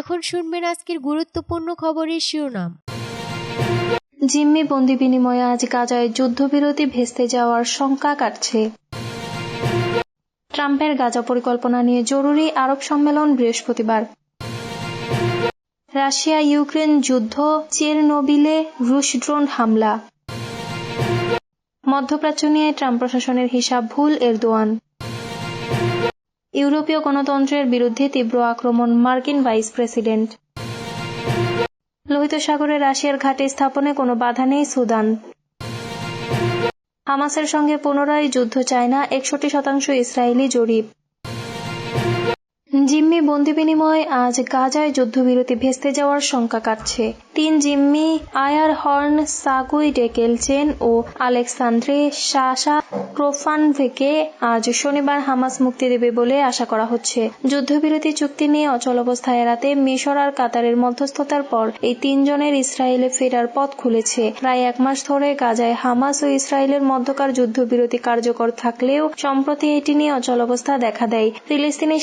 এখন শুনবেন আজকের গুরুত্বপূর্ণ খবরের শিরোনাম। জিম্মি বন্দি বিনিময়ে আজ গাজায় যুদ্ধবিরতি ভেস্তে যাওয়ার শঙ্কা কাটছে। ট্রাম্পের গাজা পরিকল্পনা নিয়ে জরুরি আরব সম্মেলন বৃহস্পতিবার। রাশিয়া ইউক্রেন যুদ্ধ, চেরনোবিলে রুশ ড্রোন হামলা। মধ্যপ্রাচ্য নিয়ে ট্রাম্প প্রশাসনের হিসাব ভুল, এরদোয়ান। ইউরোপীয় গণতন্ত্রের বিরুদ্ধে তীব্র আক্রমণ মার্কিন ভাইস প্রেসিডেন্ট। লোহিত সাগরে রাশিয়ার ঘাটে স্থাপনে কোনো বাধা নেই সুদান। হামাসের সঙ্গে পুনরায় যুদ্ধ চায় না একষট্টি শতাংশ ইসরায়েলি জরিপ। জিম্মি বন্দি বিনিময় আজ গাজায় যুদ্ধবিরতি ভেস্তে যাওয়ার শঙ্কা কাটছে। তিন জিম্মি, আয়ার হর্ন, সাগুই ডেকেলচেন ও আলেকসান্দ্রে শাসা ক্রোফানভেকে আজ শনিবার হামাস মুক্তি দেবে বলে আশা করা হচ্ছে। যুদ্ধবিরতি চুক্তি নিয়ে অচল অবস্থা এড়াতে মিশর আর কাতারের মধ্যস্থতার পর এই তিনজনের ইসরায়েলে ফেরার পথ খুলেছে। প্রায় এক মাস ধরে গাজায় হামাস ও ইসরায়েলের মধ্যকার যুদ্ধবিরতি কার্যকর থাকলেও সম্প্রতি এটি নিয়ে অচল অবস্থা দেখা দেয়। ফিলিস্তিনি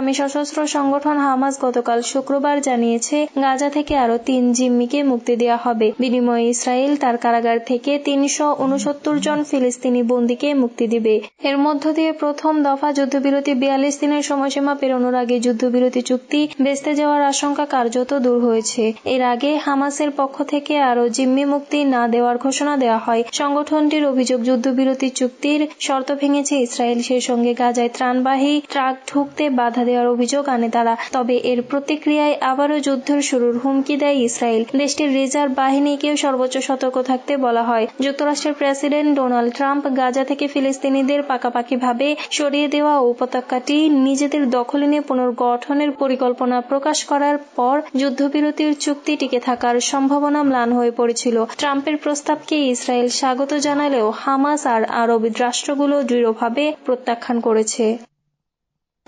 স্বাধীনতাকামী সশস্ত্র সংগঠন হামাস গতকাল শুক্রবার জানিয়েছে, গাজা থেকে আরও তিন জিম্মিকে মুক্তি দেওয়া হবে। বিনিময়ে ইসরায়েল তার কারাগার থেকে তিনশো উনসত্তর জন ফিলিস্তিনি বন্দীকে মুক্তি দিবে। এর মধ্য দিয়ে প্রথম দফা যুদ্ধবিরতি বিয়াল্লিশ দিনের সময়সীমা পেরোনোর আগে যুদ্ধবিরতি চুক্তি বেস্তে যাওয়ার আশঙ্কা কার্যত দূর হয়েছে। এর আগে হামাসের পক্ষ থেকে আরও জিম্মি মুক্তি না দেওয়ার ঘোষণা দেওয়া হয়। সংগঠনটির অভিযোগ, যুদ্ধবিরতি চুক্তির শর্ত ভেঙেছে ইসরায়েল। সেই সঙ্গে গাজায় ত্রাণবাহী ট্রাক ঢুকতে বাধা দেওয়ার অভিযোগ আনে তারা। তবে এর প্রতিক্রিয়ায় আবারও যুদ্ধের শুরুর হুমকি দেয় ইসরায়েল। দেশটির রিজার্ভ বাহিনীকেও সর্বোচ্চ সতর্ক থাকতে বলা হয়। যুক্তরাষ্ট্রের প্রেসিডেন্ট ডোনাল্ড ট্রাম্প গাজা থেকে ফিলিস্তিনিদের পাকাপাকিভাবে সরিয়ে দেওয়া উপত্যকাটি নিজেদের দখলে নিয়ে পুনর্গঠনের পরিকল্পনা প্রকাশ করার পর যুদ্ধবিরতির চুক্তি টিকে থাকার সম্ভাবনা ম্লান হয়ে পড়েছিল। ট্রাম্পের প্রস্তাবকে ইসরায়েল স্বাগত জানালেও হামাস আর আরব রাষ্ট্রগুলো দৃঢ়ভাবে প্রত্যাখ্যান করেছে।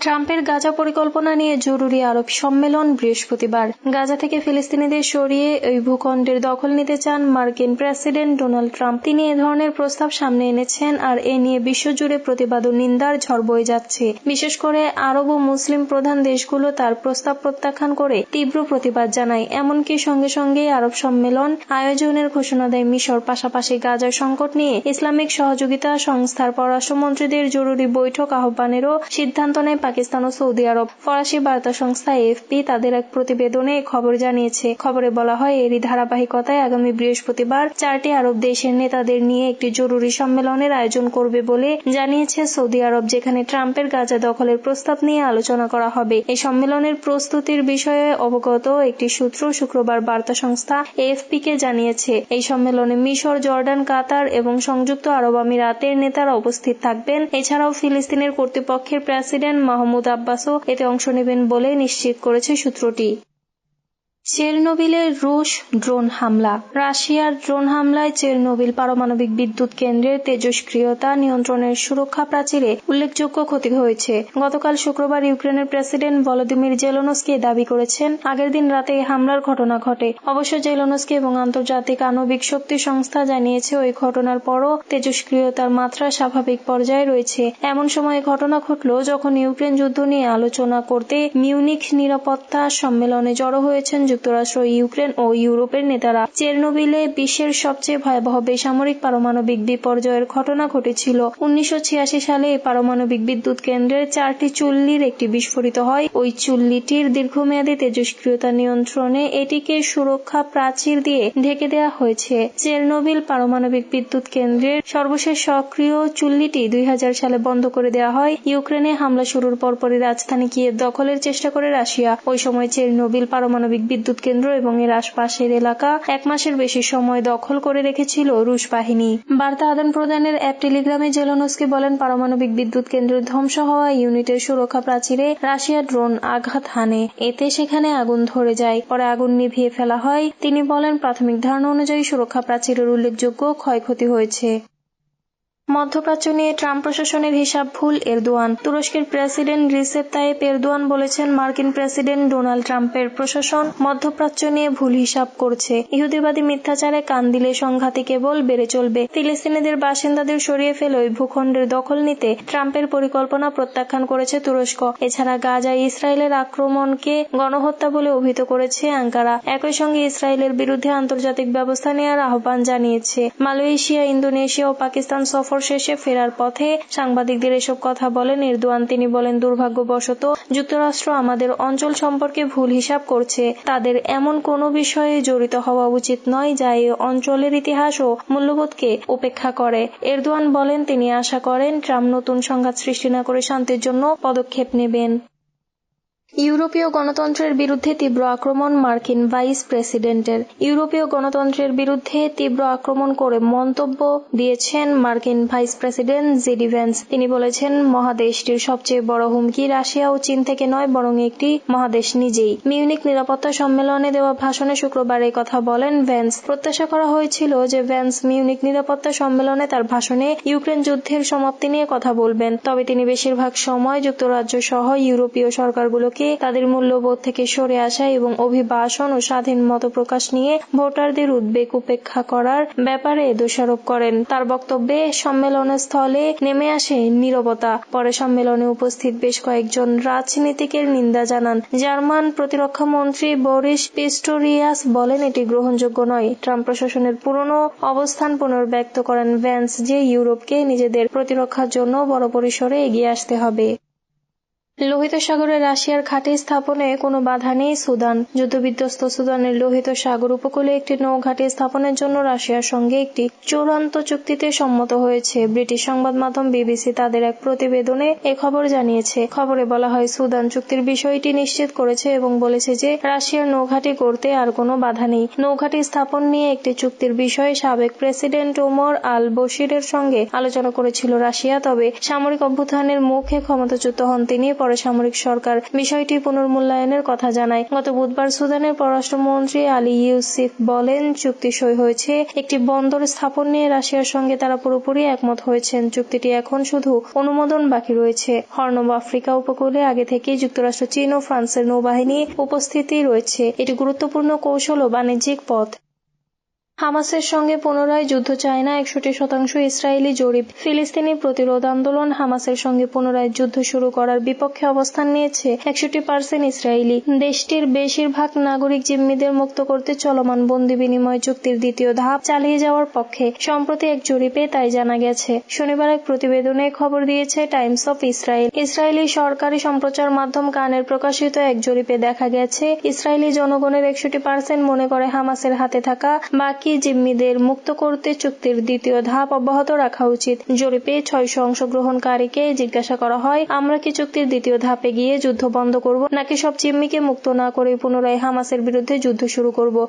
ট্রাম্পের গাজা পরিকল্পনা নিয়ে জরুরি আরব সম্মেলন বৃহস্পতিবার। গাজা থেকে ফিলিস্তিনিদের সরিয়ে ওই ভূখণ্ডের দখল নিতে চান মার্কিন প্রেসিডেন্ট ডোনাল্ড ট্রাম্প। তিনি এ ধরনের প্রস্তাব সামনে এনেছেন আর এ নিয়ে বিশ্বজুড়ে প্রতিবাদ ও নিন্দার ঝড় বয়ে যাচ্ছে। বিশেষ করে আরব ও মুসলিম প্রধান দেশগুলো তার প্রস্তাব প্রত্যাখ্যান করে তীব্র প্রতিবাদ জানায়। এমনকি সঙ্গে সঙ্গেই আরব সম্মেলন আয়োজনের ঘোষণা দেয় মিশর। পাশাপাশি গাজা সংকট নিয়ে ইসলামিক সহযোগিতা সংস্থার পররাষ্ট্রমন্ত্রীদের জরুরি বৈঠক আহ্বানেরও সিদ্ধান্ত নেয় পাকিস্তান ও সৌদি আরব ফরাসি বার্তা সংস্থা এফপি তাদের এক প্রতিবেদনে খবর জানিয়েছে। খবরে বলা হয়, এরই ধারাবাহিকতায় আগামী বৃহস্পতিবার চারটি আরব দেশের নেতাদের নিয়ে একটি জরুরি সম্মেলনের আয়োজন করবে বলে জানিয়েছে সৌদি আরব, যেখানে ট্রাম্পের গাজা দখলের প্রস্তাব নিয়ে আলোচনা করা হবে। এই সম্মেলনের প্রস্তুতির বিষয়ে অবগত একটি সূত্র শুক্রবার বার্তা সংস্থা এএফপি কে জানিয়েছে। এই সম্মেলনে মিশর, জর্ডান, কাতার এবং সংযুক্ত আরব আমিরাতের নেতারা উপস্থিত থাকবেন। এছাড়াও ফিলিস্তিনের কর্তৃপক্ষের প্রেসিডেন্ট মাহমুদ আব্বাসও এতে অংশ নেবেন বলে নিশ্চিত করেছে সূত্রটি। চেরনোবিলের রুশ ড্রোন হামলা। রাশিয়ার ড্রোন হামলায় চেরনোবিল পারমাণবিক বিদ্যুৎ কেন্দ্রের তেজস্ক্রিয়তা নিয়ন্ত্রণের সুরক্ষা প্রাচীরে উল্লেখযোগ্য ক্ষতি হয়েছে। গতকাল শুক্রবার ইউক্রেনের প্রেসিডেন্ট ভলোদিমির জেলোনস্কি দাবি করেছেন, আগের দিন রাতে এই হামলার ঘটনা ঘটে। অবশ্য জেলোনস্কি এবং আন্তর্জাতিক আণবিক শক্তি সংস্থা জানিয়েছে, ওই ঘটনার পরও তেজস্ক্রিয়তার মাত্রা স্বাভাবিক পর্যায়ে রয়েছে। এমন সময় ঘটনা ঘটল যখন ইউক্রেন যুদ্ধ নিয়ে আলোচনা করতে মিউনিক নিরাপত্তা সম্মেলনে জড়ো হয়েছেন যুক্তরাষ্ট্র, ইউক্রেন ও ইউরোপের নেতারা চেরনোবিলে বিশ্বের সবচেয়ে ভয়াবহ বেসামরিক পারমাণবিক বিপর্যয়ের ঘটনা ঘটেছিল। উনিশশো সালে এই পারমাণবিক বিদ্যুৎ কেন্দ্রের চারটি চুল্লির একটি বিস্ফোরিত হয়। ওই চুল্লিটির দীর্ঘমেয়াদী তেজস্ক্রিয়তা নিয়ন্ত্রণে এটিকে সুরক্ষা প্রাচীর দিয়ে ঢেকে দেওয়া হয়েছে। চেরনোবিল পারমাণবিক বিদ্যুৎ কেন্দ্রের সর্বশেষ সক্রিয় চুল্লিটি দুই হাজার সালে বন্ধ করে দেওয়া হয়। ইউক্রেনে হামলা শুরুর পরপরই রাজধানী কিয়েভ দখলের চেষ্টা করে রাশিয়া। ওই সময় চেরনোবিল পারমাণবিক বিদ্যুৎ কেন্দ্র এবং এর আশপাশের এলাকা এক মাসের বেশি সময় দখল করে রেখেছিল রুশ বাহিনী। বার্তা আদান প্রদানের অ্যাপ টেলিগ্রামে জেলনস্কি বলেন, পারমাণবিক বিদ্যুৎ কেন্দ্রের ধ্বংস হওয়া ইউনিটের সুরক্ষা প্রাচীরে রাশিয়া ড্রোন আঘাত হানে। এতে সেখানে আগুন ধরে যায়, পরে আগুন নিভিয়ে ফেলা হয়। তিনি বলেন, প্রাথমিক ধারণা অনুযায়ী সুরক্ষা প্রাচীরের উল্লেখযোগ্য ক্ষয়ক্ষতি হয়েছে। মধ্যপ্রাচ্য নিয়ে ট্রাম্প প্রশাসনের হিসাব ভুল, এরদোয়ান। তুরস্কের প্রেসিডেন্ট রিসেপ তাইপ এরদোয়ান বলেছেন মার্কিন প্রেসিডেন্ট ডোনাল্ড ট্রাম্পের প্রশাসন মধ্যপ্রাচ্য নিয়ে ভুল হিসাব করছে। ইহুদিবাদী মিথ্যাচারে কান দিলে সংঘাতি কেবল বেড়ে চলবে। ফিলিস্তিনিদের বাসিন্দাদের সরিয়ে ফেলে ভূখণ্ডের দখল নিতে ট্রাম্পের পরিকল্পনা প্রত্যাখ্যান করেছে তুরস্ক। এছাড়া গাজায় ইসরায়েলের আক্রমণকে গণহত্যা বলে অভিহিত করেছে আঙ্কারা একই সঙ্গে ইসরায়েলের বিরুদ্ধে আন্তর্জাতিক ব্যবস্থা নেওয়ার আহ্বান জানিয়েছে। মালয়েশিয়া, ইন্দোনেশিয়া ও পাকিস্তান সফর শেষে ফেরার পথে সাংবাদিকদের এসব কথা বলেন এরদোয়ান। তিনি বলেন, দুর্ভাগ্যবশত যুক্তরাষ্ট্র আমাদের অঞ্চল সম্পর্কে ভুল হিসাব করছে। তাদের এমন কোনো বিষয়ে জড়িত হওয়া উচিত নয় যা এই অঞ্চলের ইতিহাস ও মূল্যবোধকে উপেক্ষা করে। এরদোয়ান বলেন, তিনি আশা করেন ট্রাম্প নতুন সংঘাত সৃষ্টি না করে শান্তির জন্য পদক্ষেপ নেবেন। ইউরোপীয় গণতন্ত্রের বিরুদ্ধে তীব্র আক্রমণ মার্কিন ভাইস প্রেসিডেন্টের। ইউরোপীয় গণতন্ত্রের বিরুদ্ধে তীব্র আক্রমণ করে মন্তব্য দিয়েছেন মার্কিন ভাইস প্রেসিডেন্ট জেডি ভ্যান্স। তিনি বলেছেন, মহাদেশটির সবচেয়ে বড় হুমকি রাশিয়া ও চীন থেকে নয়, বরং একটি মহাদেশ নিজেই। মিউনিক নিরাপত্তা সম্মেলনে দেওয়া ভাষণে শুক্রবার এই কথা বলেন ভ্যান্স। প্রত্যাশা করা হয়েছিল যে ভ্যান্স মিউনিক নিরাপত্তা সম্মেলনে তার ভাষণে ইউক্রেন যুদ্ধের সমাপ্তি নিয়ে কথা বলবেন। তবে তিনি বেশিরভাগ সময় যুক্তরাজ্য সহ ইউরোপীয় সরকারগুলোকে তাদের মূল্যবোধ থেকে সরে আসা এবং অভিবাসন ও স্বাধীন মত প্রকাশ নিয়ে ভোটারদের উদ্বেগ উপেক্ষা করার ব্যাপারে দোষারোপ করেন। তার বক্তব্যে সম্মেলনের স্থলে নেমে আসে নীরবতা। পরে সম্মেলনে উপস্থিত বেশ কয়েকজন রাজনীতিকের নিন্দা জানান। জার্মান প্রতিরক্ষা মন্ত্রী বরিস পিস্টোরিয়াস বলেন, এটি গ্রহণযোগ্য নয়। ট্রাম্প প্রশাসনের পুরনো অবস্থান পুনর্ব্যক্ত করেন ভ্যান্স, যে ইউরোপকে নিজেদের প্রতিরক্ষার জন্য বড় পরিসরে এগিয়ে আসতে হবে। লোহিত সাগরে রাশিয়ার ঘাঁটি স্থাপনে কোনো বাধা নেই সুদান। যুদ্ধবিধ্বস্ত সুদানের লোহিত সাগর উপকূলে একটি নৌঘাঁটি স্থাপনের জন্য রাশিয়ার সঙ্গে একটি চূড়ান্ত চুক্তিতে সম্মত হয়েছে। ব্রিটিশ সংবাদ মাধ্যম বিবিসি তাদের এক প্রতিবেদনে এ খবর জানিয়েছে। খবরে বলা হয়, সুদান চুক্তির বিষয়টি নিশ্চিত করেছে এবং বলেছে যে রাশিয়ার নৌঘাঁটি করতে আর কোনো বাধা নেই। নৌঘাঁটি স্থাপন নিয়ে একটি চুক্তির বিষয়ে সাবেক প্রেসিডেন্ট ওমর আল বশিরের সঙ্গে আলোচনা করেছিল রাশিয়া, তবে সামরিক অভ্যুত্থানের মুখে ক্ষমতাচ্যুত হন তিনি। পরে সামরিক সরকার বিষয়টি পুনর্মূল্যায়নের কথা জানায়। গত বুধবার সুদানের পররাষ্ট্রমন্ত্রী আলী ইউসিফ বলেন, চুক্তি সই হয়েছে একটি বন্দর স্থাপন নিয়ে রাশিয়ার সঙ্গে তারা পুরোপুরি একমত হয়েছেন। চুক্তিটি এখন শুধু অনুমোদন বাকি রয়েছে। হর্নব আফ্রিকা উপকূলে আগে থেকেই যুক্তরাষ্ট্র, চীন ও ফ্রান্সের নৌবাহিনী উপস্থিতি রয়েছে। এটি গুরুত্বপূর্ণ কৌশল ও বাণিজ্যিক পথ। হামাসের সঙ্গে পুনরায় যুদ্ধ চায় না একষট্টি শতাংশ ইসরায়েলি জরিপ। ফিলিস্তিনি প্রতিরোধ আন্দোলন হামাসের সঙ্গে পুনরায় যুদ্ধ শুরু করার বিপক্ষে অবস্থান নিয়েছে একষট্টি পার্সেন্ট ইসরায়েলি। দেশটির বেশিরভাগ নাগরিক জিম্মিদের মুক্ত করতে চলমান বন্দি বিনিময় চুক্তির দ্বিতীয় ধাপ চালিয়ে যাওয়ার পক্ষে, সম্প্রতি এক জরিপে তাই জানা গেছে। শনিবার এক প্রতিবেদনে খবর দিয়েছে টাইমস অফ ইসরায়েল। ইসরায়েলি সরকারি সম্প্রচার মাধ্যম কানের প্রকাশিত এক জরিপে দেখা গেছে, ইসরায়েলি জনগণের একষট্টি পার্সেন্ট মনে করে হামাসের হাতে থাকা বাকি জিম্মিদের মুক্ত করতে চুক্তির দ্বিতীয় ধাপ অব্যাহত রাখা উচিত। জরিপে ছয়শো অংশগ্রহণকারীকে জিজ্ঞাসা করা হয়, আমরা কি চুক্তির দ্বিতীয় ধাপে গিয়ে যুদ্ধ বন্ধ করব, নাকি সব জিম্মিকে মুক্ত না করে পুনরায় হামাসের বিরুদ্ধে যুদ্ধ শুরু করব?